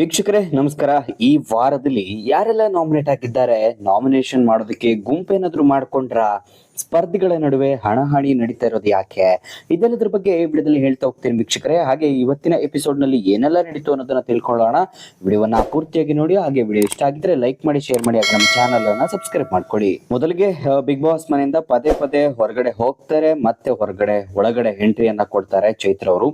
ವೀಕ್ಷಕರೇ, ನಮಸ್ಕಾರ. ಈ ವಾರದಲ್ಲಿ ಯಾರೆಲ್ಲ ನಾಮಿನೇಟ್ ಆಗಿದ್ದಾರೆ ನಾಮಿನೇಷನ್ ಮಾಡೋದಕ್ಕೆ ಗುಂಪೇನಾದ್ರೂ ಮಾಡ್ಕೊಂಡ್ರ? ಸ್ಪರ್ಧಿಗಳ ನಡುವೆ ಹಣಾಹಣಿ ನಡೀತಾ ಇರೋದು ಯಾಕೆ? ಇದೆಲ್ಲದ್ರ ಬಗ್ಗೆ ವಿಡಿಯೋದಲ್ಲಿ ಹೇಳ್ತಾ ಹೋಗ್ತೀನಿ ವೀಕ್ಷಕರೇ. ಹಾಗೆ ಇವತ್ತಿನ ಎಪಿಸೋಡ್ನಲ್ಲಿ ಏನೆಲ್ಲ ನಡೀತು ಅನ್ನೋದನ್ನ ತಿಳ್ಕೊಳ್ಳೋಣ. ವಿಡಿಯೋವನ್ನ ಪೂರ್ತಿಯಾಗಿ ನೋಡಿ, ಹಾಗೆ ವಿಡಿಯೋ ಇಷ್ಟ ಆಗಿದ್ರೆ ಲೈಕ್ ಮಾಡಿ ಶೇರ್ ಮಾಡಿ, ಹಾಗೆ ನಮ್ಮ ಚಾನಲ್ ಅನ್ನ ಸಬ್ಸ್ಕ್ರೈಬ್ ಮಾಡ್ಕೊಳ್ಳಿ. ಮೊದಲಿಗೆ ಬಿಗ್ ಬಾಸ್ ಮನೆಯಿಂದ ಪದೇ ಪದೇ ಹೊರಗಡೆ ಹೋಗ್ತಾರೆ, ಮತ್ತೆ ಹೊರಗಡೆ, ಒಳಗಡೆ ಎಂಟ್ರಿಯನ್ನ ಕೊಡ್ತಾರೆ ಚೈತ್ರ ಅವರು.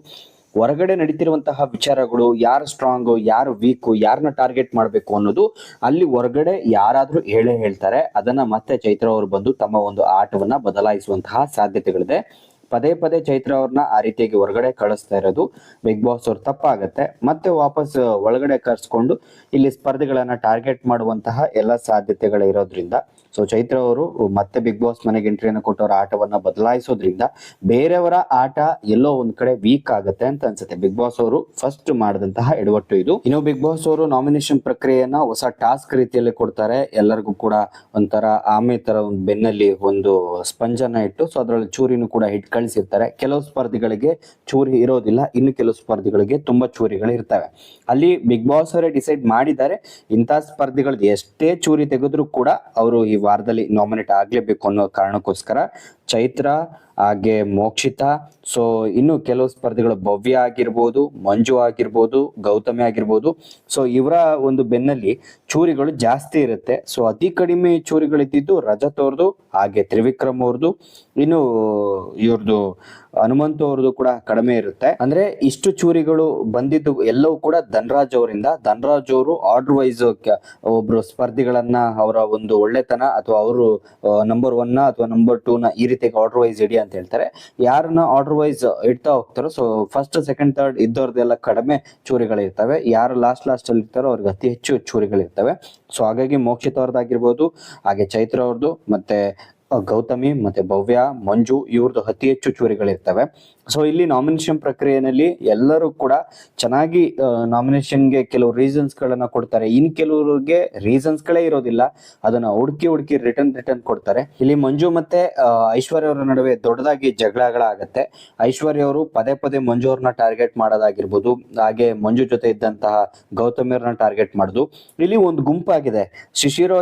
ಹೊರಗಡೆ ನಡೀತಿರುವಂತಹ ವಿಚಾರಗಳು, ಯಾರು ಸ್ಟ್ರಾಂಗ್ ಯಾರು ವೀಕು ಯಾರನ್ನ ಟಾರ್ಗೆಟ್ ಮಾಡಬೇಕು ಅನ್ನೋದು ಅಲ್ಲಿ ಹೊರಗಡೆ ಯಾರಾದ್ರೂ ಹೇಳೇ ಹೇಳ್ತಾರೆ. ಅದನ್ನ ಮತ್ತೆ ಚೈತ್ರ ಅವರು ಬಂದು ತಮ್ಮ ಒಂದು ಆಟವನ್ನ ಬದಲಾಯಿಸುವಂತಹ ಸಾಧ್ಯತೆಗಳಿದೆ. ಪದೇ ಪದೇ ಚೈತ್ರ ಅವ್ರನ್ನ ಆ ರೀತಿಯಾಗಿ ಹೊರಗಡೆ ಕಳಿಸ್ತಾ ಇರೋದು ಬಿಗ್ ಬಾಸ್ ಅವ್ರು ತಪ್ಪಾಗತ್ತೆ. ಮತ್ತೆ ವಾಪಸ್ ಒಳಗಡೆ ಕರ್ಸ್ಕೊಂಡು ಇಲ್ಲಿ ಸ್ಪರ್ಧೆಗಳನ್ನ ಟಾರ್ಗೆಟ್ ಮಾಡುವಂತಹ ಎಲ್ಲ ಸಾಧ್ಯತೆಗಳು ಇರೋದ್ರಿಂದ ಸೊ ಚೈತ್ರ ಅವರು ಮತ್ತೆ ಬಿಗ್ ಬಾಸ್ ಮನೆಗೆ ಎಂಟ್ರಿಯನ್ನು ಕೊಟ್ಟವರ ಆಟವನ್ನ ಬದಲಾಯಿಸೋದ್ರಿಂದ ಬೇರೆಯವರ ಆಟ ಎಲ್ಲೋ ಒಂದ್ ಕಡೆ ವೀಕ್ ಆಗುತ್ತೆ ಅಂತ ಅನ್ಸುತ್ತೆ. ಬಿಗ್ ಬಾಸ್ ಅವರು ಫಸ್ಟ್ ಮಾಡಿದಂತಹ ಎಡವಟ್ಟು ಇದು. ಇನ್ನು ಬಿಗ್ ಬಾಸ್ ಅವರು ನಾಮಿನೇಷನ್ ಪ್ರಕ್ರಿಯೆಯನ್ನ ಹೊಸ ಟಾಸ್ಕ್ ರೀತಿಯಲ್ಲಿ ಕೊಡ್ತಾರೆ. ಎಲ್ಲರಿಗೂ ಕೂಡ ಒಂಥರ ಆಮೆ ತರ ಒಂದು ಬೆನ್ನಲ್ಲಿ ಒಂದು ಸ್ಪಂಜನ ಇಟ್ಟು ಸೊ ಅದರಲ್ಲಿ ಚೂರಿನೂ ಕೂಡ ಇಟ್ಟು ಕಳಿಸಿರ್ತಾರೆ ಕೆಲವು ಸ್ಪರ್ಧಿಗಳಿಗೆ ಚೂರಿ ಇರೋದಿಲ್ಲ. ಇನ್ನು ಕೆಲವು ಸ್ಪರ್ಧಿಗಳಿಗೆ ತುಂಬಾ ಚೂರಿಗಳು ಇರ್ತವೆ. ಅಲ್ಲಿ ಬಿಗ್ ಬಾಸ್ ಅವರೇ ಡಿಸೈಡ್ ಮಾಡಿದ್ದಾರೆ. ಇಂಥ ಸ್ಪರ್ಧಿಗಳು ಎಷ್ಟೇ ಚೂರಿ ತೆಗೆದ್ರು ಕೂಡ ಅವರು ಈ ವಾರದಲ್ಲಿ ನಾಮಿನೇಟ್ ಆಗ್ಲೇಬೇಕು ಅನ್ನೋ ಕಾರಣಕ್ಕೋಸ್ಕರ ಚೈತ್ರ, ಹಾಗೆ ಮೋಕ್ಷಿತ. ಸೊ ಇನ್ನು ಕೆಲವು ಸ್ಪರ್ಧಿಗಳು ಭವ್ಯ ಆಗಿರ್ಬೋದು, ಮಂಜು ಆಗಿರ್ಬೋದು, ಗೌತಮಿ ಆಗಿರ್ಬೋದು. ಸೊ ಇವರ ಒಂದು ಬೆನ್ನಲ್ಲಿ ಚೂರಿಗಳು ಜಾಸ್ತಿ ಇರುತ್ತೆ. ಸೊ ಅತಿ ಕಡಿಮೆ ಚೂರಿಗಳಿದ್ದಿದ್ದು ರಜತ್ ಅವ್ರದ್ದು, ಹಾಗೆ ತ್ರಿವಿಕ್ರಮ್ ಅವ್ರದ್ದು. ಇನ್ನು ಇವ್ರದ್ದು ಹನುಮಂತು ಅವ್ರದ್ದು ಕೂಡ ಕಡಿಮೆ ಇರುತ್ತೆ. ಅಂದ್ರೆ ಇಷ್ಟು ಚೂರಿಗಳು ಬಂದಿದ್ದು ಎಲ್ಲವೂ ಕೂಡ ಧನ್ರಾಜ್ ಅವರಿಂದ. ಧನ್ರಾಜ್ ಅವರು ಆರ್ಡರ್ ವೈಸ್ ಒಬ್ರು ಸ್ಪರ್ಧಿಗಳನ್ನ ಅವರ ಒಂದು ಒಳ್ಳೆತನ ಅಥವಾ ಅವರು ನಂಬರ್ ಒನ್ ಅಥವಾ ನಂಬರ್ ಟೂ ನ ಈ ರೀತಿಯಾಗಿ ಆರ್ಡರ್ ವೈಸ್ ಇಡಿ ಅಂತ ಹೇಳ್ತಾರೆ. ಯಾರನ್ನ ಆರ್ಡರ್ ವೈಸ್ ಇಡ್ತಾ ಹೋಗ್ತಾರೋ ಸೊ ಫಸ್ಟ್ ಸೆಕೆಂಡ್ ಥರ್ಡ್ ಇದ್ದವ್ರದ್ದೆಲ್ಲ ಕಡಿಮೆ ಚೂರಿಗಳಿರ್ತವೆ. ಯಾರು ಲಾಸ್ಟ್ ಲಾಸ್ಟ್ ಅಲ್ಲಿ ಇರ್ತಾರೋ ಅವ್ರಿಗೆ ಅತಿ ಹೆಚ್ಚು ಚೂರಿಗಳಿರ್ತವೆ. ಸೊ ಹಾಗಾಗಿ ಮೋಕ್ಷಿತ್ ಅವ್ರದ್ದಾಗಿರ್ಬೋದು, ಹಾಗೆ ಚೈತ್ರ ಅವ್ರದ್ದು, ಮತ್ತೆ ಗೌತಮಿ ಮತ್ತೆ ಭವ್ಯ, ಮಂಜು ಇವ್ರದ್ದು ಅತಿ ಹೆಚ್ಚು ಚೂರಿಗಳಿರ್ತವೆ. ಸೊ ಇಲ್ಲಿ ನಾಮಿನೇಷನ್ ಪ್ರಕ್ರಿಯೆಯಲ್ಲಿ ಎಲ್ಲರೂ ಕೂಡ ಚೆನ್ನಾಗಿ ನಾಮಿನೇಷನ್ಗೆ ಕೆಲವು ರೀಸನ್ಸ್ ಗಳನ್ನ ಕೊಡ್ತಾರೆ. ಇನ್ ಕೆಲವರಿಗೆ ರೀಸನ್ಸ್ ಗಳೇ ಇರೋದಿಲ್ಲ. ಅದನ್ನ ಹುಡುಕಿ ಹುಡುಕಿ ರಿಟರ್ನ್ ರಿಟರ್ನ್ ಕೊಡ್ತಾರೆ. ಇಲ್ಲಿ ಮಂಜು ಮತ್ತೆ ಐಶ್ವರ್ಯ ಅವರ ನಡುವೆ ದೊಡ್ಡದಾಗಿ ಜಗಳಗಳಾಗತ್ತೆ. ಐಶ್ವರ್ಯ ಅವರು ಪದೇ ಪದೇ ಮಂಜು ಅವ್ರನ್ನ ಟಾರ್ಗೆಟ್ ಮಾಡೋದಾಗಿರ್ಬೋದು. ಹಾಗೆ ಮಂಜು ಜೊತೆ ಇದ್ದಂತಹ ಗೌತಮಿ ಅವ್ರನ್ನ ಟಾರ್ಗೆಟ್ ಮಾಡುದು. ಇಲ್ಲಿ ಒಂದು ಗುಂಪಾಗಿದೆ. ಶಿಶಿರ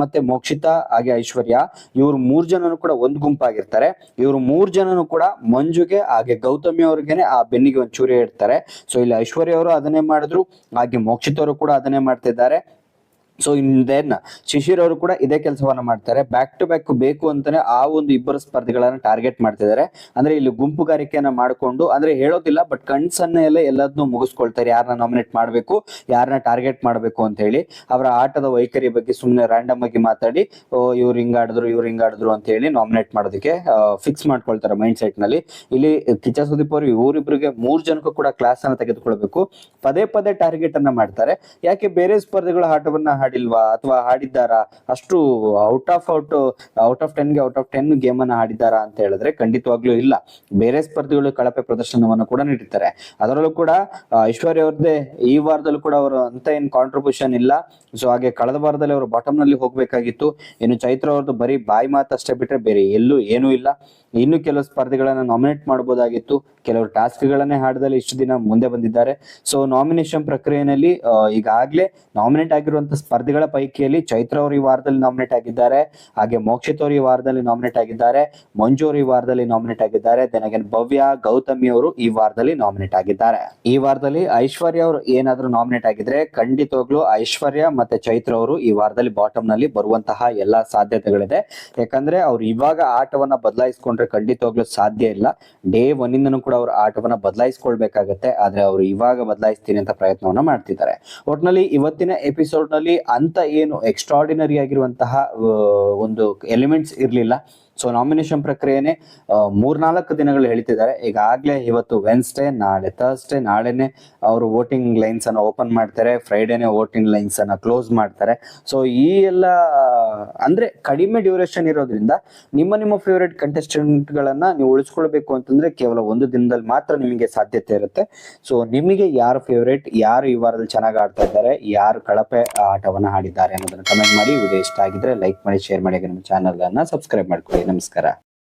ಮತ್ತೆ ಮೋಕ್ಷಿತ, ಹಾಗೆ ಐಶ್ವರ್ಯ. ಇವ್ರು ಮೂರ್ ಜನನು ಕೂಡ ಒಂದು ಗುಂಪಾಗಿರ್ತಾರೆ. ಇವ್ರು ಮೂರ್ ಜನನು ಕೂಡ ಮಂಜುಗೆ, ಹಾಗೆ ಗೌತಮಿ ಅವ್ರಿಗೆನೆ ಆ ಬೆನ್ನಿಗೆ ಒಂದು ಚೂರಿ ಇಡ್ತಾರೆ. ಸೊ ಇಲ್ಲಿ ಐಶ್ವರ್ಯ ಅವರು ಅದನ್ನೇ ಮಾಡಿದ್ರು. ಹಾಗೆ ಮೋಕ್ಷಿತ್ ಕೂಡ ಅದನ್ನೇ ಮಾಡ್ತಿದ್ದಾರೆ. ಸೊ ದೆನ್ ಶಿಶಿರ್ ಅವರು ಕೂಡ ಇದೇ ಕೆಲಸವನ್ನ ಮಾಡ್ತಾರೆ. ಬ್ಯಾಕ್ ಟು ಬ್ಯಾಕ್ ಬೇಕು ಅಂತಾನೆ ಆ ಒಂದು ಇಬ್ಬರು ಸ್ಪರ್ಧಿಗಳನ್ನ ಟಾರ್ಗೆಟ್ ಮಾಡ್ತಿದ್ದಾರೆ. ಅಂದ್ರೆ ಇಲ್ಲಿ ಗುಂಪುಗಾರಿಕೆಯನ್ನ ಮಾಡ್ಕೊಂಡು, ಅಂದ್ರೆ ಹೇಳೋದಿಲ್ಲ ಬಟ್ ಕಣ್ಸನ್ನೆಲ್ಲ ಎಲ್ಲದನ್ನೂ ಮುಗಿಸ್ಕೊಳ್ತಾರೆ. ಯಾರನ್ನ ನಾಮಿನೇಟ್ ಮಾಡಬೇಕು ಯಾರನ್ನ ಟಾರ್ಗೆಟ್ ಮಾಡಬೇಕು ಅಂತ ಹೇಳಿ. ಅವರ ಆಟದ ವೈಖರಿ ಬಗ್ಗೆ ಸುಮ್ಮನೆ ರ್ಯಾಂಡಮ್ ಆಗಿ ಮಾತಾಡಿ ಇವ್ರು ಹಿಂಗಾಡಿದ್ರು ಇವ್ರು ಹಿಂಗಾಡಿದ್ರು ಅಂತ ಹೇಳಿ ನಾಮಿನೇಟ್ ಮಾಡೋದಕ್ಕೆ ಫಿಕ್ಸ್ ಮಾಡ್ಕೊಳ್ತಾರೆ ಮೈಂಡ್ ಸೆಟ್ನಲ್ಲಿ. ಇಲ್ಲಿ ಕಿಚ್ಚ ಸುದೀಪ್ ಅವರು ಇವರಿಬ್ಬರಿಗೆ ಮೂರ್ ಜನಕ್ಕೂ ಕೂಡ ಕ್ಲಾಸ್ ಅನ್ನ ತೆಗೆದುಕೊಳ್ಬೇಕು. ಪದೇ ಪದೇ ಟಾರ್ಗೆಟ್ ಅನ್ನ ಮಾಡ್ತಾರೆ. ಯಾಕೆ ಬೇರೆ ಸ್ಪರ್ಧೆಗಳ ಆಟವನ್ನ ಹಾಡಿಲ್ವಾ ಅಥವಾ ಹಾಡಿದ್ದಾರಾ? ಅಷ್ಟು out of out out of ಟೆನ್ಗೆ out of ten game ಅನ್ನ ಹಾಡಿದ್ದಾರಾ ಅಂತ ಹೇಳಿದ್ರೆ ಖಂಡಿತವಾಗ್ಲೂ ಇಲ್ಲ. ಬೇರೆ ಸ್ಪರ್ಧಿಗಳು ಕಳಪೆ ಪ್ರದರ್ಶನವನ್ನು ಕೂಡ ನೀಡಿದ್ದಾರೆ. ಅದರಲ್ಲೂ ಕೂಡ ಐಶ್ವರ್ಯ ಅವ್ರದ್ದೇ ಈ ವಾರದಲ್ಲೂ ಕೂಡ ಅವರು ಅಂತ ಏನ್ ಕಾಂಟ್ರಿಬ್ಯೂಷನ್ ಇಲ್ಲ. ಸೊ ಹಾಗೆ ಕಳೆದ ವಾರದಲ್ಲಿ ಅವರು ಬಾಟಮ್ನಲ್ಲಿ ಹೋಗ್ಬೇಕಾಗಿತ್ತು. ಇನ್ನು ಚೈತ್ರ ಅವ್ರದ್ದು ಬರೀ ಬಾಯಿ ಮಾತು ಅಷ್ಟೇ ಬಿಟ್ರೆ ಬೇರೆ ಎಲ್ಲೂ ಏನೂ ಇಲ್ಲ. ಇನ್ನು ಕೆಲವು ಸ್ಪರ್ಧೆಗಳನ್ನ ನಾಮಿನೇಟ್ ಮಾಡಬಹುದಾಗಿತ್ತು. ಕೆಲವರು ಟಾಸ್ಕ್ ಗಳನ್ನೇ ಹಾಡದಲ್ಲಿ ಇಷ್ಟು ದಿನ ಮುಂದೆ ಬಂದಿದ್ದಾರೆ. ಸೊ ನಾಮಿನೇಷನ್ ಪ್ರಕ್ರಿಯೆಯಲ್ಲಿ ಈಗಾಗಲೇ ನಾಮಿನೇಟ್ ಆಗಿರುವಂತ ಸ್ಪರ್ಧಿಗಳ ಪೈಕಿಯಲ್ಲಿ ಚೈತ್ರ ಅವರು ಈ ವಾರದಲ್ಲಿ ನಾಮಿನೇಟ್ ಆಗಿದ್ದಾರೆ. ಹಾಗೆ ಮೋಕ್ಷಿತ್ ಅವರು ಈ ವಾರದಲ್ಲಿ ನಾಮಿನೇಟ್ ಆಗಿದ್ದಾರೆ. ಮಂಜು ಅವರು ಈ ವಾರದಲ್ಲಿ ನಾಮಿನೇಟ್ ಆಗಿದ್ದಾರೆ. ಅಗೇನ್ ಭವ್ಯ, ಗೌತಮಿ ಅವರು ಈ ವಾರದಲ್ಲಿ ನಾಮಿನೇಟ್ ಆಗಿದ್ದಾರೆ. ಈ ವಾರದಲ್ಲಿ ಐಶ್ವರ್ಯ ಅವರು ಏನಾದ್ರೂ ನಾಮಿನೇಟ್ ಆಗಿದ್ರೆ ಖಂಡಿತವಾಗ್ಲೂ ಐಶ್ವರ್ಯ ಮತ್ತೆ ಚೈತ್ರ ಅವರು ಈ ವಾರದಲ್ಲಿ ಬಾಟಮ್ನಲ್ಲಿ ಬರುವಂತಹ ಎಲ್ಲಾ ಸಾಧ್ಯತೆಗಳಿದೆ. ಯಾಕಂದ್ರೆ ಅವ್ರು ಇವಾಗ ಆಟವನ್ನ ಬದಲಾಯಿಸ್ಕೊಂಡ್ರೆ ಖಂಡಿತವಾಗ್ಲೂ ಸಾಧ್ಯ ಇಲ್ಲ. ಡೇ ಒನ್ ಇಂದನೂ ಕೂಡ ಅವ್ರ ಆಟವನ್ನ ಬದಲಾಯಿಸ್ಕೊಳ್ಬೇಕಾಗತ್ತೆ. ಆದ್ರೆ ಅವರು ಇವಾಗ ಬದಲಾಯಿಸ್ತೀನಿ ಅಂತ ಪ್ರಯತ್ನವನ್ನ ಮಾಡ್ತಿದ್ದಾರೆ. ಒಟ್ನಲ್ಲಿ ಇವತ್ತಿನ ಎಪಿಸೋಡ್ನಲ್ಲಿ ಅಂತ ಏನು ಎಕ್ಸ್ಟ್ರಾರ್ಡಿನರಿ ಆಗಿರುವಂತಹ ಒಂದು ಎಲಿಮೆಂಟ್ಸ್ ಇರ್ಲಿಲ್ಲ. ಸೊ ನಾಮಿನೇಷನ್ ಪ್ರಕ್ರಿಯೆನೆ ಮೂರ್ನಾಲ್ಕು ದಿನಗಳು ಹೇಳ್ತಿದ್ದಾರೆ. ಈಗಾಗಲೇ ಇವತ್ತು ವೆನ್ಸ್ಡೇ ನಾಳೆ ಥರ್ಸ್ಡೇ ನಾಳೆನೆ ಅವರು ವೋಟಿಂಗ್ ಲೈನ್ಸ್ ಅನ್ನು ಓಪನ್ ಮಾಡ್ತಾರೆ. ಫ್ರೈಡೇನೆ ವೋಟಿಂಗ್ ಲೈನ್ಸ್ ಅನ್ನ ಕ್ಲೋಸ್ ಮಾಡ್ತಾರೆ. ಸೊ ಈ ಎಲ್ಲ, ಅಂದ್ರೆ ಕಡಿಮೆ ಡ್ಯೂರೇಷನ್ ಇರೋದ್ರಿಂದ ನಿಮ್ಮ ನಿಮ್ಮ ಫೇವ್ರೇಟ್ ಕಂಟೆಸ್ಟೆಂಟ್ ಗಳನ್ನ ನೀವು ಉಳಿಸ್ಕೊಳ್ಬೇಕು ಅಂತಂದ್ರೆ ಕೇವಲ ಒಂದು ದಿನದಲ್ಲಿ ಮಾತ್ರ ನಿಮಗೆ ಸಾಧ್ಯತೆ ಇರುತ್ತೆ. ಸೊ ನಿಮಗೆ ಯಾರು ಫೇವ್ರೇಟ್ ಯಾರು ಈ ವಾರದಲ್ಲಿ ಚೆನ್ನಾಗಿ ಆಡ್ತಾ ಇದ್ದಾರೆ, ಯಾರು ಕಳಪೆ ಆಟವನ್ನ ಆಡಿದ್ದಾರೆ ಅನ್ನೋದನ್ನ ಕಮೆಂಟ್ ಮಾಡಿ. ವಿಡಿಯೋ ಇಷ್ಟ ಆಗಿದ್ರೆ ಲೈಕ್ ಮಾಡಿ ಶೇರ್ ಮಾಡಿ ನಮ್ಮ ಚಾನಲ್ ಅನ್ನ ಸಬ್ಸ್ಕ್ರೈಬ್ ಮಾಡ್ಕೊಳ್ಳಿ. ನಮಸ್ಕಾರ.